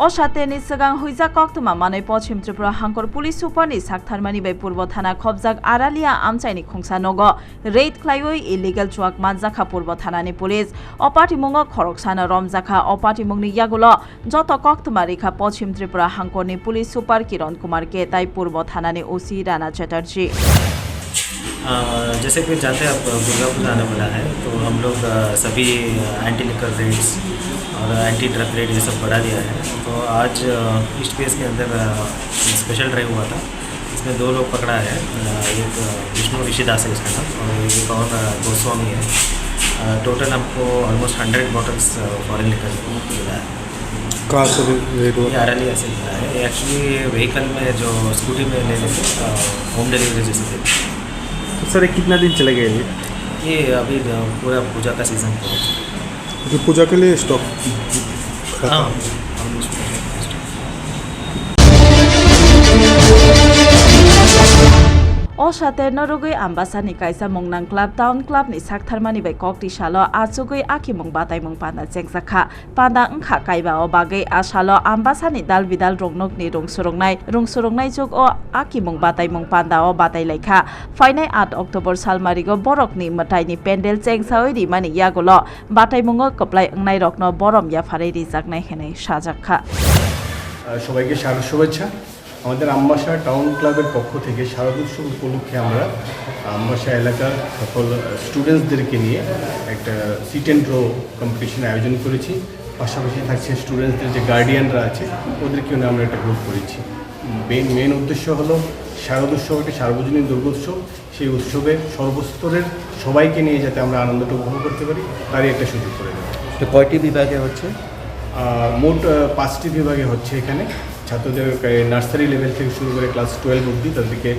o sateni sigang huija koktuma manai pochim tripura hangkor police super ni saktharmani bai purbo thana khobjak aralia amchaini khungsa nogo raid khlaioi illegal chuak manjakha purbo thana ni police opati mungo khoroksana romjakha opati mungni yagulo joto koktuma rekha pochim tripura hangkor ni police super kiran kumar ke tai purbo thana ni osi rana chatterjee अ, जैसे कि जानते हैं अब दुर्गा पूजा आने वाला है तो हम लोग अ, सभी एंटी लिकर रेट्स और एंटी ड्रग रेट ये सब बढ़ा दिया है। तो आज ईस्ट केस के अंदर स्पेशल ड्राइव हुआ था। इसमें दो लोग पकड़ा है। एक विष्णु ऋषिदास है इसका नाम। और एक और गोस्वामी है। टोटल हमको almost hundred bottles foreign liquor मिला है। कहाँ से ये आरली ऐसे मिला है। एक्चुअली व्हीकल में जो स्कूटी में ले लेते होम डिलीवरी जैसे थे। तो सर कितना दिन चले गए ये? अभी पूरा पूजा का सीज़न है जो पूजा के लिए स्टॉक हाँ o sate norugui ambasani kaisa mungnang club town club ni saktharmani bai kokti salo achugui aki mung batai mung panda chengsakha panda wngkha kaiba o bagai asalo ambasani dal bidal rongnok ni rungsurongnai rungsurongnai jog o aki mung batai mung panda o batai laikha fainai 8 october salmarigo borok ni matai ni pendel chengsawai ri mani yagulo batai mungo koplai ongnai rokno borom ya farai rijaknai henai sajakha সবাইকে শারদ শুভেচ্ছা আমাদের Ambassa town ক্লাবের পক্ষ থেকে শারদ উৎসব উপলক্ষে আমরা আমবাসা এলাকার সকল স্টুডেন্টসদেরকে নিয়ে একটা সিট অ্যান্ড ড্র কম্পিটিশন আয়োজন করেছি। পাশাপাশি থাকছে স্টুডেন্টসদের যে গার্ডিয়ানরা আছে ওদেরকেও নিয়ে আমরা একটা গ্রুপ করেছি। মেন মেন উদ্দেশ্য হলো শারদ উৎসব একটা সার্বজনীন দুর্গোৎসব। সেই উৎসবে সর্বস্তরের সবাইকে নিয়ে যাতে আমরা আনন্দটা উপভোগ করতে পারি তারই একটা সুযোগ করে দেবো। তো কয়টি বিভাগে হচ্ছে? মোট পাঁচটি বিভাগে হচ্ছে এখানে। ছাত্রদের নার্সারি লেভেল থেকে শুরু করে ক্লাস টুয়েলভ অবধি তাদেরকে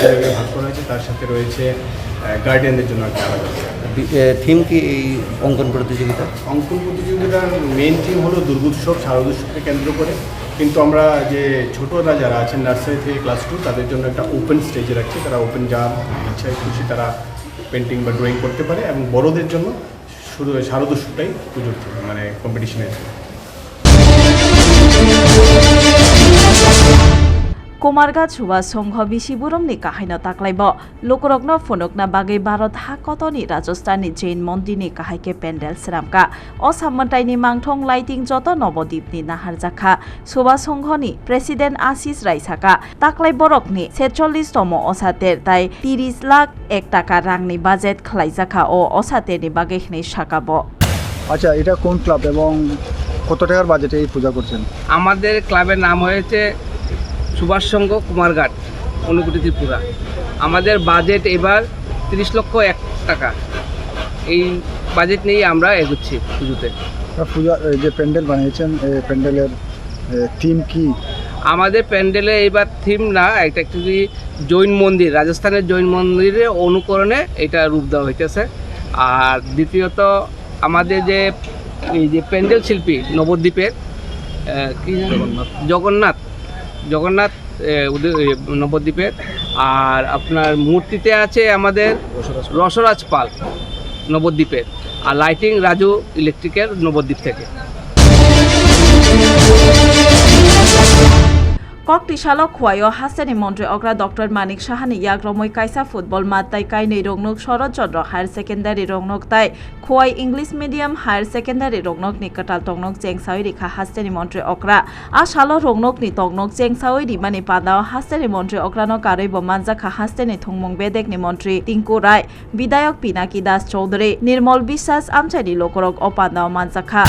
বিভাগে ভাগ করা হয়েছে। তার সাথে রয়েছে গার্ডিয়ানদের জন্য একটা আলাদা থিম কি এই অঙ্কন প্রতিযোগিতা? অঙ্কন প্রতিযোগিতার মেন থিম হলো দুর্গোৎসব শারদোৎসবকে কেন্দ্র করে। কিন্তু আমরা যে ছোটরা যারা আছেন নার্সারি থেকে ক্লাস টু তাদের জন্য একটা ওপেন স্টেজে রাখছি। তারা ওপেন যা ইচ্ছায় খুশি তারা পেন্টিং বা ড্রয়িং করতে পারে এবং বড়দের জন্য শুধু শারদোৎসবটাই পুজোর মানে কম্পিটিশনের কুমারগা ছুয়া সংঘ বিশিবুরম নি কাহাইন তাকলাইব। লোকরগ্ন ফনকনা বাগে ভারত হাকতনি রাজস্থানী জৈন মন্দির নি কাহাইকে প্যান্ডেল সেরামকা অসামন্তাইনি মাংথং লাইটিং যত নবদ্বীপ নি নাহার জাখা। সুবা সংঘ নি প্রেসিডেন্ট আশিস রাইসাকা তাকলাই ছেচল্লিশ তম অসাতের তাই তিরিশ লাখ এক টাকা রাং নি বাজেট খালাইজাখা ও অসাতের নি বাগে এখানে সাকাব আচ্ছা এটা কোন ক্লাব এবং কত টাকার বাজেটে এই পূজা করছেন? আমাদের ক্লাবের নাম হয়েছে সুভাষ সংঘ কুমারঘাট অনুকুটি ত্রিপুরা আমাদের বাজেট এবার তিরিশ লক্ষ এক টাকা। এই বাজেট নিয়েই আমরা এগোচ্ছি পুজোতে। যে প্যান্ডেল বানিয়েছেন এই প্যান্ডেলের থিম কি? আমাদের প্যান্ডেলে এইবার থিম না এটা অ্যাকচুয়ালি জৈন মন্দির রাজস্থানের জৈন মন্দিরের অনুকরণে এটা রূপ দেওয়া হইতেছে। আর দ্বিতীয়ত আমাদের যে এই যে প্যান্ডেল শিল্পী নবদ্বীপের কি জানি? জগন্নাথ। জগন্নাথ নবদ্বীপের। আর আপনার মূর্তিতে আছে আমাদের রসরাজ পাল, নবদ্বীপের। আর লাইটিং রাজু ইলেকট্রিকের নবদ্বীপ থেকে। ককটি সালো খুয়াইও হাসেনি মন্ত্রী অগ্রা ডক্টর মানিক সাহানি ইয়াগ্রমই কাইসা ফুটবল মাত তাই কাইनै রংনক শরৎচন্দ্র হায়ার সেকেন্ডারি রংনক তাই Khowai English medium higher secondary রংনক নি কটাল টংনক চেংসাওই রেখা হাসেনি মন্ত্রী অগ্রা আ সালো রংনক নি টংনক চেংসাওই রিমানি পাদাও হাসেনি মন্ত্রী অগ্রানো কারৈব মানজাখা হাসেনি থুংমুং বেদেকনি মন্ত্রী টিঙ্কু রায় বিধায়ক পিনাকি দাস চৌধুরী নির্মল বিশ্বাস আমচাইনি লোকরক অপান্দাও মানজাখা।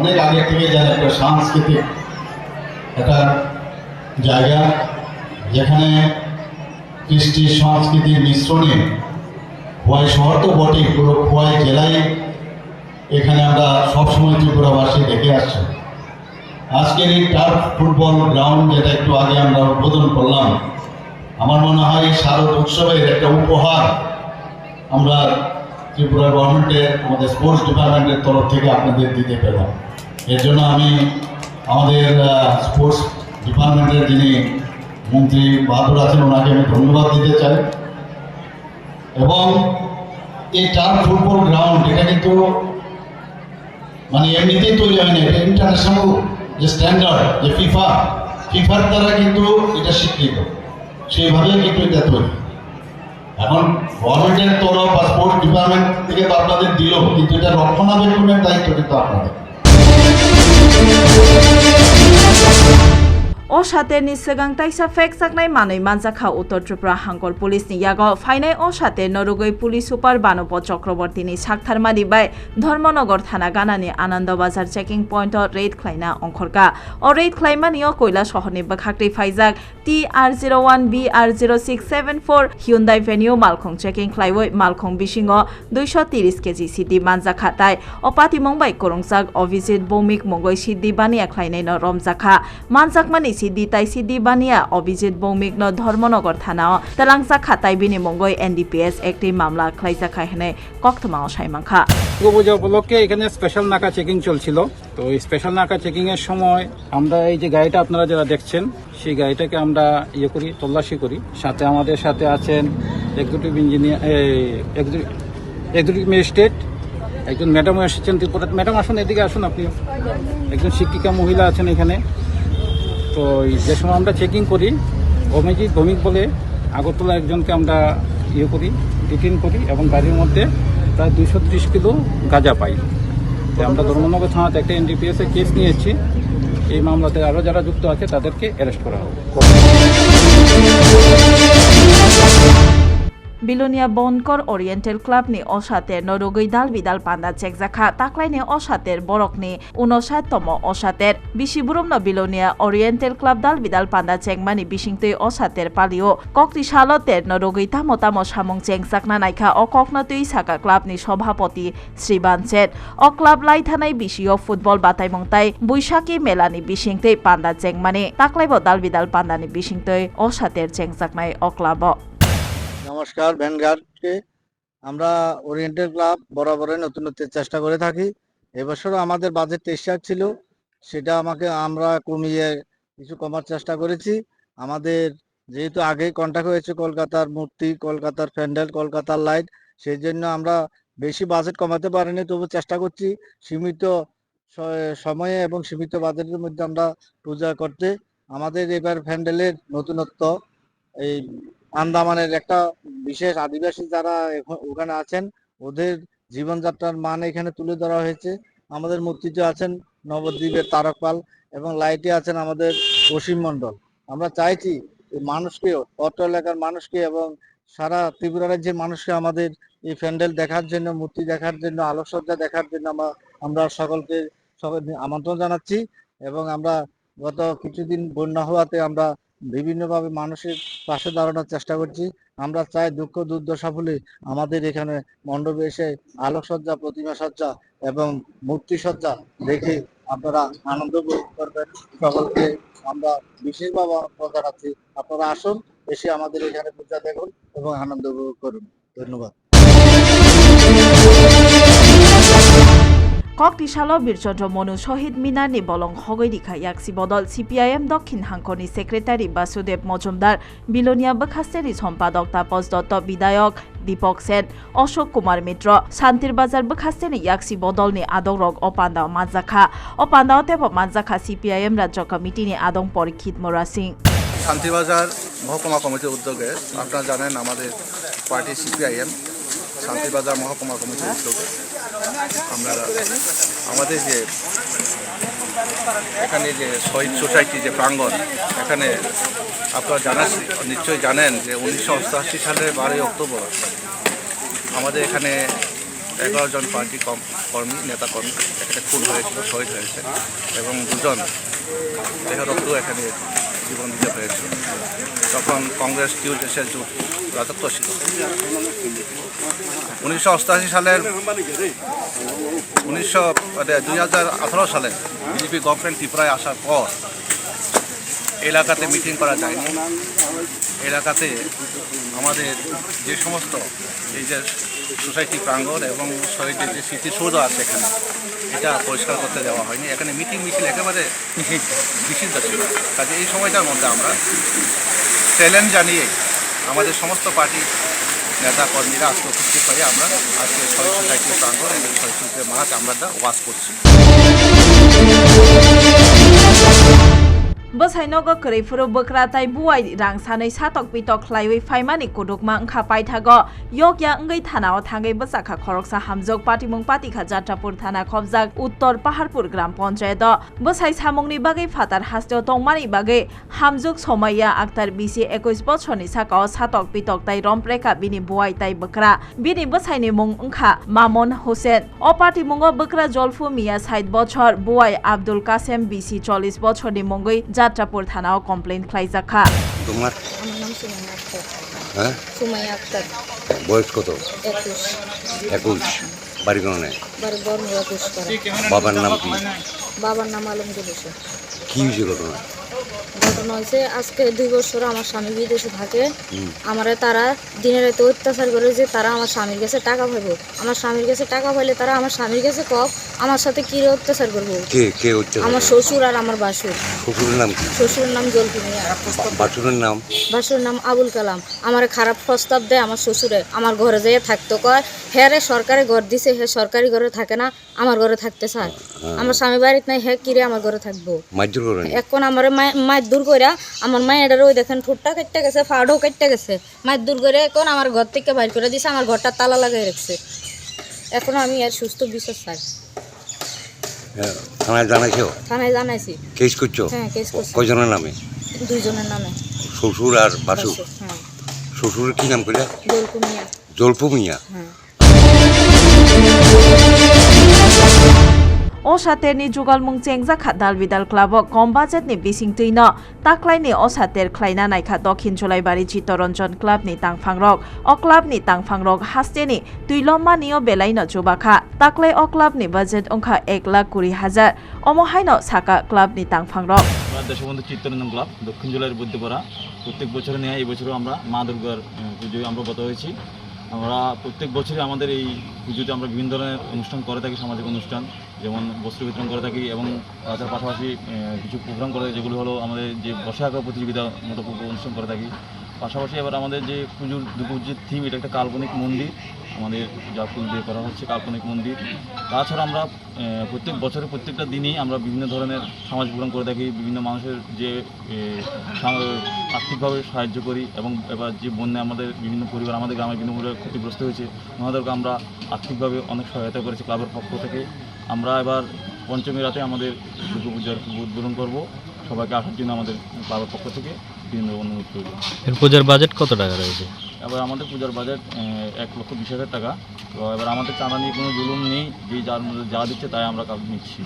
অনেক আগে থেকে যার একটা সাংস্কৃতিক একটা জায়গা যেখানে কৃষ্টি সংস্কৃতির মিশ্রণে খোয়াই শহর তো বটেই, পুরো খোয়াই জেলায় এখানে আমরা সবসময় ত্রিপুরাবাসী দেখে আসছি। আজকের এই টার্ফ ফুটবল গ্রাউন্ড যেটা একটু আগে আমরা উদ্বোধন করলাম, আমার মনে হয় শারদ উৎসবের একটা উপহার আমরা ত্রিপুরা গভর্নমেন্টের, আমাদের স্পোর্টস ডিপার্টমেন্টের তরফ থেকে আপনাদের দিতে পেলাম। এর জন্য আমি আমাদের স্পোর্টস ডিপার্টমেন্টের যিনি মন্ত্রী বাহাদুর আছেন, ওনাকে আমি ধন্যবাদ দিতে চাই। এবং এই টার্ফ ফুটবল গ্রাউন্ড, এটা কিন্তু মানে এমনিতেই তৈরি হয়নি, এটা ইন্টারন্যাশনাল যে স্ট্যান্ডার্ড যে ফিফা ফিফার দ্বারা কিন্তু এটা স্বীকৃত। সেইভাবে কিন্তু এটা তৈরি। এখন গভর্নমেন্টের তরফ বা স্পোর্টস ডিপার্টমেন্ট থেকে তো আপনাদের দিল, কিন্তু এটা রক্ষণাবেক্ষণের দায়িত্ব কিন্তু আপনাদের। Segang taisa fek saknai manui manjakha uttor tripura hangkor police ni yago fainai o sate norugoi police super banopo Chakraborty ni সাকথারমানি bai Dharmanagar থানা গানানি Ananda Bazar checking point raid খ্লাইনা অংখরকা। ও রেড খ্লাইমানিও কয়লা শহরনি বখাকটি ফাইজাক। T R zero one, B R zero six seven four Hyundai Venue মালখং checking খ্লাইওই মালখং বিশিং দুইশো তিরিশ কেজি সিদ্ধি মানজাখা তাই। অপাতি মুম্বাই, করংজাক, অভিজিৎ, বৌমিক, মঙ্গই সিদ্ধি বানিয়া খ্লাইনাই ন রমজাখা। মানজাকমানি সিদ্ধি তাই সিদ্ধি বানিয়া অভিজিৎ বৌমিক ন ধর্মনগর থানা তালাংজাখা তাই বিনি মঙ্গই এনডিপিএস একটি মামলা খ্লাইজাখা হেনে কক্তমাও সাইমাংখা। পূজা উপলক্ষে এখানে স্পেশাল নাকা চেকিং চলছিল। তো এই স্পেশাল নাকা চেকিং এর সময় আমরা এই যে গাড়িটা আপনারা যারা দেখছেন, সেই গাড়িটাকে আমরা ইয়ে করি, তল্লাশি করি। সাথে আমাদের সাথে আছেন এক্সিকিউটিভ ইঞ্জিনিয়ার এক্সিকিউটিভ ম্যাজিস্ট্রেট একজন ম্যাডামও এসেছেন, ত্রিপুরা ম্যাডাম আসুন, এদিকে আসুন আপনি একজন শিক্ষিকা মহিলা আছেন এখানে। তো যে সময় আমরা চেকিং করি, অভিজিৎ গমিক বলে আগরতলা একজনকে আমরা ইয়ে করি ডিটেন করি এবং গাড়ির মধ্যে প্রায় দুইশো ত্রিশ কিলো গাঁজা পাই। তো আমরা ধর্মনগর থানাতে একটা এনডিপিএস কেস নিয়েছি। এই মামলাতে আরও যারা যুক্ত আছে তাদেরকে অ্যারেস্ট করা হবে বিলোনিয়া বনকর ওরিয়েন্টেল ক্লাব ni অসাতের নরগৈ দাল বিদাল পান্ডা চেকজাখা তাকলাইনি অসাতের বরকনি উনষাটতম অসাতের। বিশিবুরম ন বিলোনিয়া ওরিয়েন্টেল ক্লাব দাল বিদাল পান্ডা চেংমানি বিশিংতৈ অসাতের পালিও। ককটি সালতের নরগৈ তামো তামো সামং চেংজাকনা নাইখা অ ককনতৈ সাকা ক্লাবনি সভাপতি শ্রীবান চেট। অ ক্লাব লাই লাইথানাই বিশিও ফুটবল বাতাইমংতাই, বৈশাখী মেলানি বিশিংতৈ পান্ডা চেংমানি তাকলাইব দাল বিদাল পান্ডানি বিশিংতৈ অসাতের চেংজাকনাই অ ক্লাব নমস্কার ভ্যানগার্ডকে আমরা ওরিয়েন্টাল ক্লাব বরাবরই নতুনত্বের চেষ্টা করে থাকি। এবছরও আমাদের বাজেট তেইশ লাখ ছিল, সেটা আমাকে আমরা কমিয়ে কিছু কমার চেষ্টা করেছি। আমাদের যেহেতু আগেই কন্ট্যাক্ট হয়েছে কলকাতার মূর্তি, কলকাতার প্যান্ডেল, কলকাতার লাইট সেই জন্য আমরা বেশি বাজেট কমাতে পারিনি, তবু চেষ্টা করছি সীমিত সময়ে এবং সীমিত বাজেটের মধ্যে আমরা পূজা করতে। আমাদের এবার প্যান্ডেলের নতুনত্ব, এই আন্দামানের একটা বিশেষ আদিবাসী যারা ওখানে আছেন, ওদের জীবনযাত্রার মান এখানে তুলে ধরা হয়েছে। আমাদের মূর্তিতে আছেন নবদ্বীপের তারক পাল এবং লাইটে আছেন আমাদের অসীম মণ্ডল। আমরা চাইছি মানুষকে অত্র এলাকার মানুষকে এবং সারা ত্রিপুরা রাজ্যের মানুষকে আমাদের এই প্যান্ডেল দেখার জন্য, মূর্তি দেখার জন্য, আলোকসজ্জা দেখার জন্য আমরা আমরা সকলকে সকল আমন্ত্রণ জানাচ্ছি এবং আমরা গত কিছুদিন বন্যা হওয়াতে আমরা বিভিন্নভাবে মানুষের পাশে দাঁড়ানোর চেষ্টা করছি। আমরা চাই দুঃখ, দুর্দশা ভুলে আমাদের এখানে মণ্ডপে এসে আলোকসজ্জা প্রতিমা সজ্জা এবং মূর্তি সজ্জা দেখে আপনারা আনন্দ উপভোগ করবেন। সকলকে আমরা বিশেষভাবে আমন্ত্রণ জানাচ্ছি, আপনারা আসুন, এসে আমাদের এখানে পূজা দেখুন এবং আনন্দ উপভোগ করুন। ধন্যবাদ। ককটি সাল বীরচন্দ্র মনু, শহীদ মিনারনি বলং হগৈরিখা ইয়াকসি বদল সিপিআইএম দক্ষিণ হাঙ্কনি সেক্রেটারি, বাসুদেব মজুমদার, বিলোনিয়া বখাস্তেরি সম্পাদক, তাপস দত্ত, বিধায়ক, দীপক সেন, অশোক কুমার মিত্র, শান্তির বাজার বখাস্তেনি ইয়াকসি বদলনি, আদং রগ অপান্দাও মানজাখা। অপান্দাও তেব মানজাখা সিপিআইএম রাজ্য কমিটিনি, আদং পরীক্ষিত মোরা সিং। শান্তিবাজার মহকুমা কমিটির উদ্যোগে, আপনারা জানেন আমাদের পার্টি সিপিআইএম শান্তিবাজার মহকুমা কমিটির উদ্যোগে। আমরা আমাদের যে এখানে যে শহীদ সোসাইটি যে প্রাঙ্গণ, এখানে আপনারা জানা নিশ্চয়ই জানেন যে উনিশশো অষ্টআশি সালের বারোই অক্টোবর আমাদের এখানে এগারো জন পার্টি কর্মী নেতা কর্মী এখানে খুন হয়েছিল, শহীদ হয়েছে এবং দুজন দেহরক্ত এখানে জীবন দিতে হয়েছিল তখন কংগ্রেস টিউ দেশের রাজত্ব ছিল উনিশশো অষ্টআশি সালের, উনিশশো দুই হাজার সালে বিজেপি গভর্নমেন্ট ত্রিপুরায় আসার পর এলাকাতে মিটিং করা যায়নি। এলাকাতে আমাদের যে সমস্ত এই যে সোসাইটি প্রাঙ্গণ এবং শহীদের যে স্মৃতিসৌধ আছে এখানে, এটা পরিষ্কার করতে দেওয়া হয়নি। এখানে মিটিং, মিছিল একেবারে নিষিদ্ধ ছিল। কাজে এই সময়টার মধ্যে আমরা চ্যালেঞ্জ জানিয়ে আমাদের সমস্ত পার্টি নেতা, কর্মীরা আজকে উপস্থিত হয়ে আমরা আজকে ছয় সোসাইটি প্রাঙ্গন এবং সোসাইটির মাঠ আমরা ওয়াশ করছি। Go kwrwi furu bwkra tai buai rang sanai satok pitok khlaiwi phaimani kudukma wngkha paithago yokya wngwi thanao thangwi bwsakha khoroksa hamjok patimung patikha jatrapur thana khobjak uttor paharpur gram panchayat bwsai samungni bagwi fatar hasteo tongmani bagwi hamjuk somaya akhtar bisi একুশ বছরনি সাকাও সাতক পিতক তাই রমপ্রেখা বিনি বুয়াই তাই বকরা বিনি বসাইনি মুং ওংখা মামন হোসেন অপাটি মুঙ্গ বকরা জলফু মিয়া ষাট বছর বুয়াই Abdul Kasem BC চল্লিশ বছরনি মুঙ্গই Jatrapur থানাও complain খাইজাখা তোমার? আমার নাম সুমাইয়া আক্তার। হ্যাঁ? সুমাইয়া আক্তার। বয়স কত? একুশ। একুশ। বাড়ি কোনো নেই বাবার নাম কি? বাবার নাম আলমগীর হোসেন। কি হয়েছে ঘটনা ঘটনা হয়েছে আজকে দুই বছর আমার স্বামী বিদেশে থাকে। আমারে তারা দিনের রাতে অত্যাচার করে যে তারা আমার স্বামীর কাছে টাকা পাইব। আমার স্বামীর কাছে টাকা পাইলে তারা আমার স্বামীর কাছে কক আমার সাথে কি রে অত্যাচার করব? কে কে হচ্ছে আমার শ্বশুর আর আমার বাসুর। শ্বশুরের নাম কি? শ্বশুরের নাম জলপি মিয়া। বা- নাম? বাসুর নাম আবুল কালাম। আমার খারাপ প্রস্তাব দেয় আমার শ্বশুরে। আমার ঘরে যেয়ে থাকতো কয় হ্যাঁ রে সরকারি ঘর দিছে হ্যাঁ সরকারি ঘরে থাকে না আমার ঘরে থাকতে চায়। আমার স্বামী বাড়িতে নাই হ্যাঁ কিরে আমার ঘরে থাকব? এখন আমার মায়ের দূর করে আমার মায়ের ওই দেখেন ঠোঁটটা কেটে গেছে ফাড়ও কেটে গেছে। মায়ের দূর করে এখন আমার ঘর থেকে বাইর করে দিছে আমার ঘরটা তালা লাগাই রাখছে। এখন আমি আর সুস্থ বিশ্বাস চাই হ্যাঁ, থানায় জানাইছো? থানায় জানাইছি। কেস করছ? হ্যাঁ কেস করছি। কয়জনের নামে? দুইজনের নামে। শ্বশুর আর বাসু? বাসু, হ্যাঁ। শ্বশুরের কি নাম কইলা? জলপু মিয়া। জল্পু মিয়া? হ্যাঁ। অসাতেরনি যুগলমুং চেংজা খাদাল বিদাল ক্লাব কমবাজেটনি বিসিং তৈন তাকলাইনি অসাতের খ্লাইনা নাইখা দক্ষিণ জুলাইবারি চিত্তরঞ্জন রক। তাংফাংরক নি ক্লাবনি তাংফাংরক হাস্তেনি বেলাই বেলাইন জুবাখা তাকলাই অক্লাব নি বাজেট অংখা এক লাখ কুড়ি হাজার। অমহাই ন সাকা ক্লাবনি তাংফাংরক দেশবন্ধু চিত্তরঞ্জন ক্লাব, দক্ষিণ জুলাইয়ের বুদ্ধিপরা। প্রত্যেক বছর নিয়ে এই বছরও আমরা মা দুর্গার পুজো আমরা হয়েছি। আমরা প্রত্যেক বছরই আমাদের এই পুজোতে আমরা বিভিন্ন ধরনের অনুষ্ঠান করে থাকি, সামাজিক অনুষ্ঠান। যেমন বস্ত্র বিতরণ করে থাকি এবং তার পাশাপাশি কিছু প্রোগ্রাম করে থাকি, যেগুলো হলো আমাদের যে বসে আঁকা প্রতিযোগিতা মতো অনুষ্ঠান করে থাকি। পাশাপাশি এবার আমাদের যে পুজোর দুপুর যে থিম এটা একটা কাল্পনিক মন্দির। আমাদের যা ফুল দিয়ে করা হচ্ছে কাল্পনিক মন্দির। তাছাড়া আমরা প্রত্যেক বছরের প্রত্যেকটা দিনই আমরা বিভিন্ন ধরনের সমাজ প্রোগ্রাম করে থাকি, বিভিন্ন মানুষের যে আর্থিকভাবে সাহায্য করি এবং এবার যে বন্যায় আমাদের বিভিন্ন পরিবার, আমাদের গ্রামে বিভিন্ন ক্ষতিগ্রস্ত হয়েছে ওনাদেরকে আমরা আর্থিকভাবে অনেক সহায়তা করেছি ক্লাবের পক্ষ থেকে। আমরা এবার পঞ্চমী রাতে আমাদের দুর্গা পূজার উদ্বোধন করব। সবাইকে আসার জন্য আমাদের বাবার পক্ষ থেকে বিভিন্ন অনুরোধ করব এর পূজার বাজেট কত টাকা রয়েছে? এবার আমাদের পূজার বাজেট এক লক্ষ বিশ হাজার টাকা। তো এবার আমাদের চাঁদা নিয়ে কোনো জুলুম নেই যে যার মধ্যে যা দিচ্ছে তাই আমরা কাউকে নিচ্ছি।